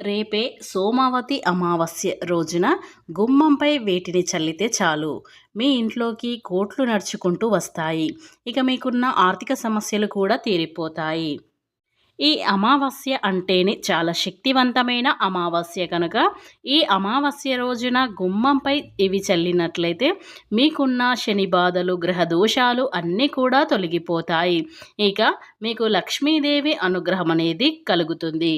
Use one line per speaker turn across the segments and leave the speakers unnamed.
రేపే సోమావతి అమావాస్య రోజున గుమ్మంపై వేటిని చల్లితే చాలు? మీ ఇంట్లోకి కోట్లు నడుచుకుంటూ వస్తాయి. ఇక మీకున్న ఆర్థిక సమస్యలు కూడా తీరిపోతాయి. ఈ అమావాస్య అంటేనే చాలా శక్తివంతమైన అమావాస్య కనుక ఈ అమావాస్య రోజున గుమ్మంపై ఇవి చల్లినట్లయితే మీకున్న శని బాధలు గ్రహ దోషాలు అన్నీ కూడా తొలగిపోతాయి. ఇక మీకు లక్ష్మీదేవి అనుగ్రహం అనేది కలుగుతుంది.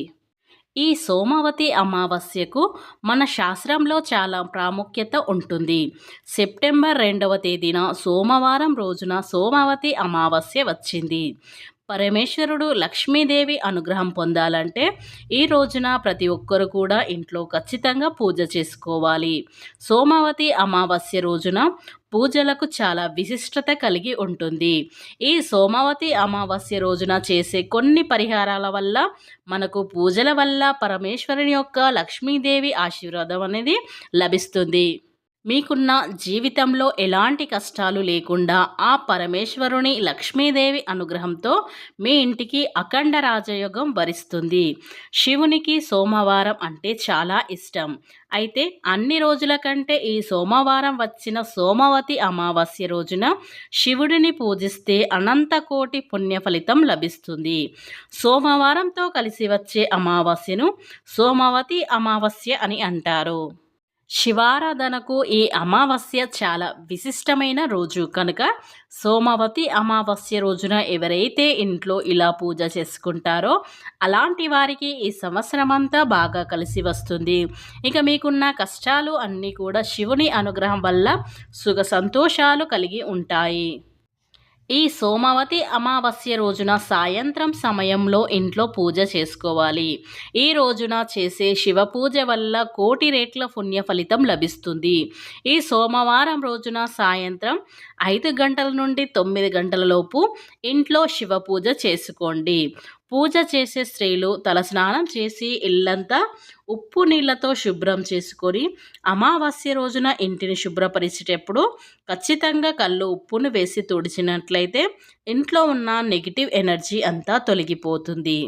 ఈ సోమవతి అమావాస్యకు మన శాస్త్రంలో చాలా ప్రాముఖ్యత ఉంటుంది. సెప్టెంబర్ రెండవ తేదీన సోమవారం రోజున సోమవతి అమావాస్య వచ్చింది. పరమేశ్వరుడు లక్ష్మీదేవి అనుగ్రహం పొందాలంటే ఈ రోజున ప్రతి ఒక్కరు కూడా ఇంట్లో ఖచ్చితంగా పూజ చేసుకోవాలి. సోమావతి అమావాస్య రోజున పూజలకు చాలా విశిష్టత కలిగి ఉంటుంది. ఈ సోమవతి అమావాస్య రోజున చేసే కొన్ని పరిహారాల వల్ల మనకు పూజల వల్ల పరమేశ్వరుని యొక్క లక్ష్మీదేవి ఆశీర్వాదం అనేది లభిస్తుంది. మీకున్న జీవితంలో ఎలాంటి కష్టాలు లేకుండా ఆ పరమేశ్వరుని లక్ష్మీదేవి అనుగ్రహంతో మీ ఇంటికి అఖండ రాజయోగం వరిస్తుంది. శివునికి సోమవారం అంటే చాలా ఇష్టం. అయితే అన్ని రోజుల కంటే ఈ సోమవారం వచ్చిన సోమవతి అమావాస్య రోజున శివుడిని పూజిస్తే అనంతకోటి పుణ్య ఫలితం లభిస్తుంది. సోమవారంతో కలిసి వచ్చే అమావాస్యను సోమవతి అమావాస్య అని అంటారు. శివారాధనకు ఈ అమావాస్య చాలా విశిష్టమైన రోజు. కనుక సోమవతి అమావాస్య రోజున ఎవరైతే ఇంట్లో ఇలా పూజ చేసుకుంటారో అలాంటి వారికి ఈ సంవత్సరం అంతా బాగా కలిసి వస్తుంది. ఇక మీకున్న కష్టాలు అన్నీ కూడా శివుని అనుగ్రహం వల్ల సుఖ సంతోషాలు కలిగి ఉంటాయి. ఈ సోమవతి అమావాస్య రోజున సాయంత్రం సమయంలో ఇంట్లో పూజ చేసుకోవాలి. ఈ రోజున చేసే శివ పూజ వల్ల కోటి రేట్ల పుణ్య ఫలితం లభిస్తుంది. ఈ సోమవారం రోజున సాయంత్రం ఐదు గంటల నుండి తొమ్మిది గంటల లోపు ఇంట్లో శివ పూజ చేసుకోండి. పూజ చేసే స్త్రీలు తలస్నానం చేసి ఇల్లంతా ఉప్పు నీళ్ళతో శుభ్రం చేసుకొని అమావాస్య రోజున ఇంటిని శుభ్రపరిచేటప్పుడు ఖచ్చితంగా కళ్ళు ఉప్పును వేసి తుడిచినట్లయితే ఇంట్లో ఉన్న నెగిటివ్ ఎనర్జీ అంతా తొలగిపోతుంది.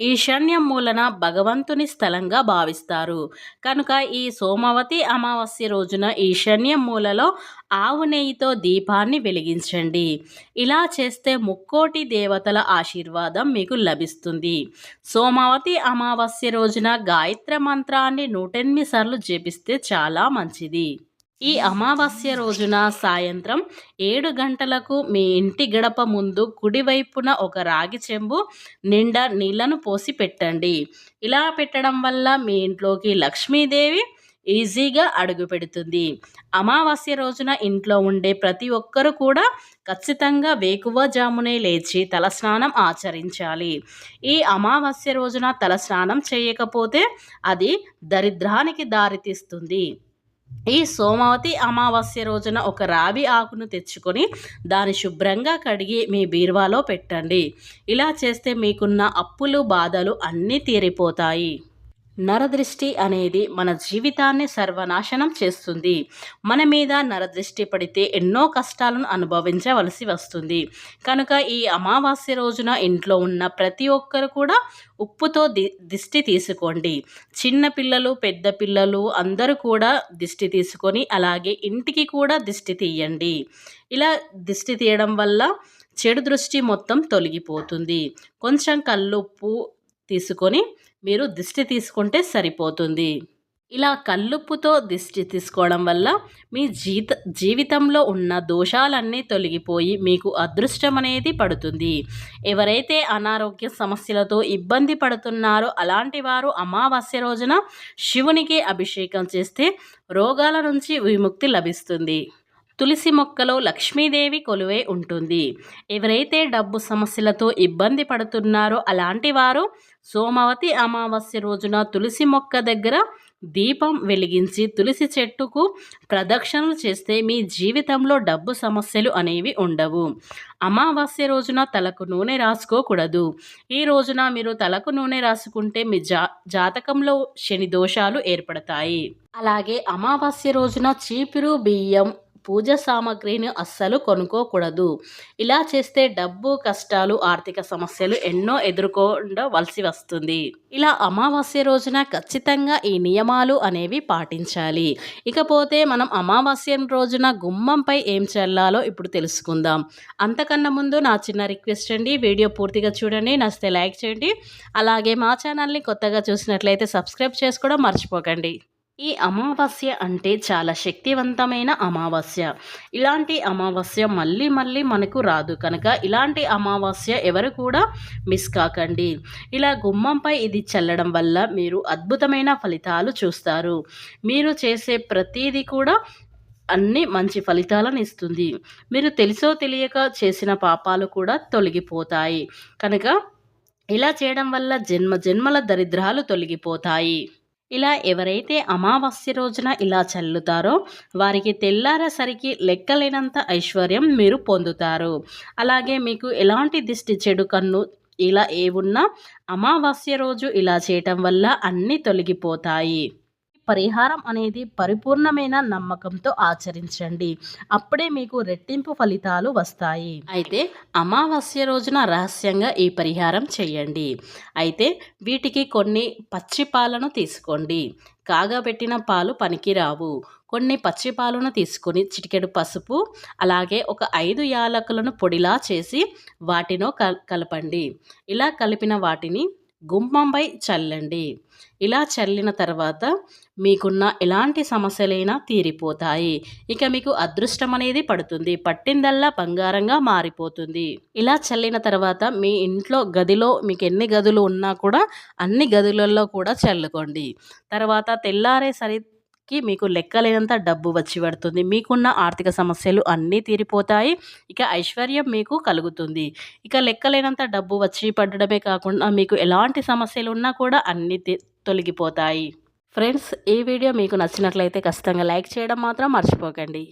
ఈశాన్యం మూలన భగవంతుని స్థలంగా భావిస్తారు. కనుక ఈ సోమవతి అమావాస్య రోజున ఈశాన్యం మూలలో ఆవు నెయ్యితో దీపాన్ని వెలిగించండి. ఇలా చేస్తే ముక్కోటి దేవతల ఆశీర్వాదం మీకు లభిస్తుంది. సోమవతి అమావాస్య రోజున గాయత్ర మంత్రాన్ని నూటెనిమిది సార్లు జపిస్తే చాలా మంచిది. ఈ అమావాస్య రోజున సాయంత్రం ఏడు గంటలకు మీ ఇంటి గడప ముందు కుడివైపున ఒక రాగి చెంబు నిండా నీళ్ళను పోసి పెట్టండి. ఇలా పెట్టడం వల్ల మీ ఇంట్లోకి లక్ష్మీదేవి ఈజీగా అడుగు పెడుతుంది. అమావాస్య రోజున ఇంట్లో ఉండే ప్రతి ఒక్కరు కూడా ఖచ్చితంగా వేకువజామునే లేచి తలస్నానం ఆచరించాలి. ఈ అమావాస్య రోజున తలస్నానం చేయకపోతే అది దరిద్రానికి దారితీస్తుంది. ఈ సోమవతి అమావాస్య రోజున ఒక రావి ఆకును తెచ్చుకొని దాన్ని శుభ్రంగా కడిగి మీ బీరువాలో పెట్టండి. ఇలా చేస్తే మీకున్న అప్పులు బాధలు అన్నీ తీరిపోతాయి. నరదృష్టి అనేది మన జీవితాన్ని సర్వనాశనం చేస్తుంది. మన మీద నరదృష్టి పడితే ఎన్నో కష్టాలను అనుభవించవలసి వస్తుంది. కనుక ఈ అమావాస్య రోజున ఇంట్లో ఉన్న ప్రతి ఒక్కరు కూడా ఉప్పుతో ది దిష్టి తీసుకోండి. చిన్న పిల్లలు పెద్ద పిల్లలు అందరూ కూడా దిష్టి తీసుకొని అలాగే ఇంటికి కూడా దిష్టి తీయండి. ఇలా దిష్టి తీయడం వల్ల చెడు దృష్టి మొత్తం తొలగిపోతుంది. కొంచెం కల్లుప్పు తీసుకొని మీరు దిష్టి తీసుకుంటే సరిపోతుంది. ఇలా కల్లుప్పుతో దిష్టి తీసుకోవడం వల్ల మీ జీత జీవితంలో ఉన్న దోషాలన్నీ తొలగిపోయి మీకు అదృష్టం అనేది పడుతుంది. ఎవరైతే అనారోగ్య సమస్యలతో ఇబ్బంది పడుతున్నారో అలాంటి వారు అమావాస్య రోజున శివునికి అభిషేకం చేస్తే రోగాల నుంచి విముక్తి లభిస్తుంది. తులసి మొక్కలో లక్ష్మీదేవి కొలువే ఉంటుంది. ఎవరైతే డబ్బు సమస్యలతో ఇబ్బంది పడుతున్నారో అలాంటి వారు సోమవతి అమావాస్య రోజున తులసి మొక్క దగ్గర దీపం వెలిగించి తులసి చెట్టుకు ప్రదక్షిణలు చేస్తే మీ జీవితంలో డబ్బు సమస్యలు అనేవి ఉండవు. అమావాస్య రోజున తలకు నూనె రాసుకోకూడదు. ఈ రోజున మీరు తలకు నూనె రాసుకుంటే మీ జా జాతకంలో శని దోషాలు ఏర్పడతాయి. అలాగే అమావాస్య రోజున చీపురు బియ్యం పూజ సామాగ్రిని అస్సలు కొనుక్కోకూడదు. ఇలా చేస్తే డబ్బు కష్టాలు ఆర్థిక సమస్యలు ఎన్నో ఎదుర్కోవలసి వస్తుంది. ఇలా అమావాస్య రోజున ఖచ్చితంగా ఈ నియమాలు అనేవి పాటించాలి. ఇకపోతే మనం అమావాస్య రోజున గుమ్మంపై ఏం చల్లాలో ఇప్పుడు తెలుసుకుందాం. అంతకన్నా ముందు నా చిన్న రిక్వెస్ట్ అండి వీడియో పూర్తిగా చూడండి నచ్చితే లైక్ చేయండి. అలాగే మా ఛానల్ని కొత్తగా చూసినట్లయితే సబ్స్క్రైబ్ చేసుకోవడం మర్చిపోకండి. ఈ అమావాస్య అంటే చాలా శక్తివంతమైన అమావాస్య. ఇలాంటి అమావాస్య మళ్ళీ మళ్ళీ మనకు రాదు. కనుక ఇలాంటి అమావాస్య ఎవరు కూడా మిస్ కాకండి. ఇలా గుమ్మంపై ఇది చల్లడం వల్ల మీరు అద్భుతమైన ఫలితాలు చూస్తారు. మీరు చేసే ప్రతీది కూడా అన్ని మంచి ఫలితాలను ఇస్తుంది. మీరు తెలుసో తెలియక చేసిన పాపాలు కూడా తొలగిపోతాయి. కనుక ఇలా చేయడం వల్ల జన్మ జన్మల దరిద్రాలు తొలగిపోతాయి. ఇలా ఎవరైతే అమావాస్య రోజున ఇలా చల్లుతారో వారికి తెల్లారసరికి లెక్కలేనంత ఐశ్వర్యం మీరు పొందుతారు. అలాగే మీకు ఎలాంటి దిష్టి చెడు కన్ను ఇలా ఏవున్నా అమావాస్య రోజు ఇలా చేయటం వల్ల అన్నీ తొలగిపోతాయి. పరిహారం అనేది పరిపూర్ణమైన నమ్మకంతో ఆచరించండి. అప్పుడే మీకు రెట్టింపు ఫలితాలు వస్తాయి. అయితే అమావాస్య రోజున రహస్యంగా ఈ పరిహారం చేయండి. అయితే వీటికి కొన్ని పచ్చి పాలను తీసుకోండి. కాగబెట్టిన పాలు పనికిరావు. కొన్ని పచ్చి పాలను తీసుకొని చిటికెడు పసుపు అలాగే ఒక ఐదు యాలకులను పొడిలా చేసి వాటినో కలపండి. ఇలా కలిపిన వాటిని గుమ్మంపై చల్లండి. ఇలా చల్లిన తర్వాత మీకున్న ఎలాంటి సమస్యలైనా తీరిపోతాయి. ఇక మీకు అదృష్టం అనేది పడుతుంది. పట్టిందల్లా బంగారంగా మారిపోతుంది. ఇలా చల్లిన తర్వాత మీ ఇంట్లో గదిలో మీకు ఎన్ని గదులు ఉన్నా కూడా అన్ని గదులలో కూడా చల్లుకోండి. తర్వాత తెల్లారేసరి కి మీకు లెక్కలేనంత డబ్బు వచ్చి పడుతుంది. మీకున్న ఆర్థిక సమస్యలు అన్నీ తీరిపోతాయి. ఇక ఐశ్వర్యం మీకు కలుగుతుంది. ఇక లెక్కలేనంత డబ్బు వచ్చి పడడమే కాకుండా మీకు ఎలాంటి సమస్యలు ఉన్నా కూడా అన్నీ తొలగిపోతాయి. ఫ్రెండ్స్ ఈ వీడియో మీకు నచ్చినట్లయితే ఖచ్చితంగా లైక్ చేయడం మాత్రం మర్చిపోకండి.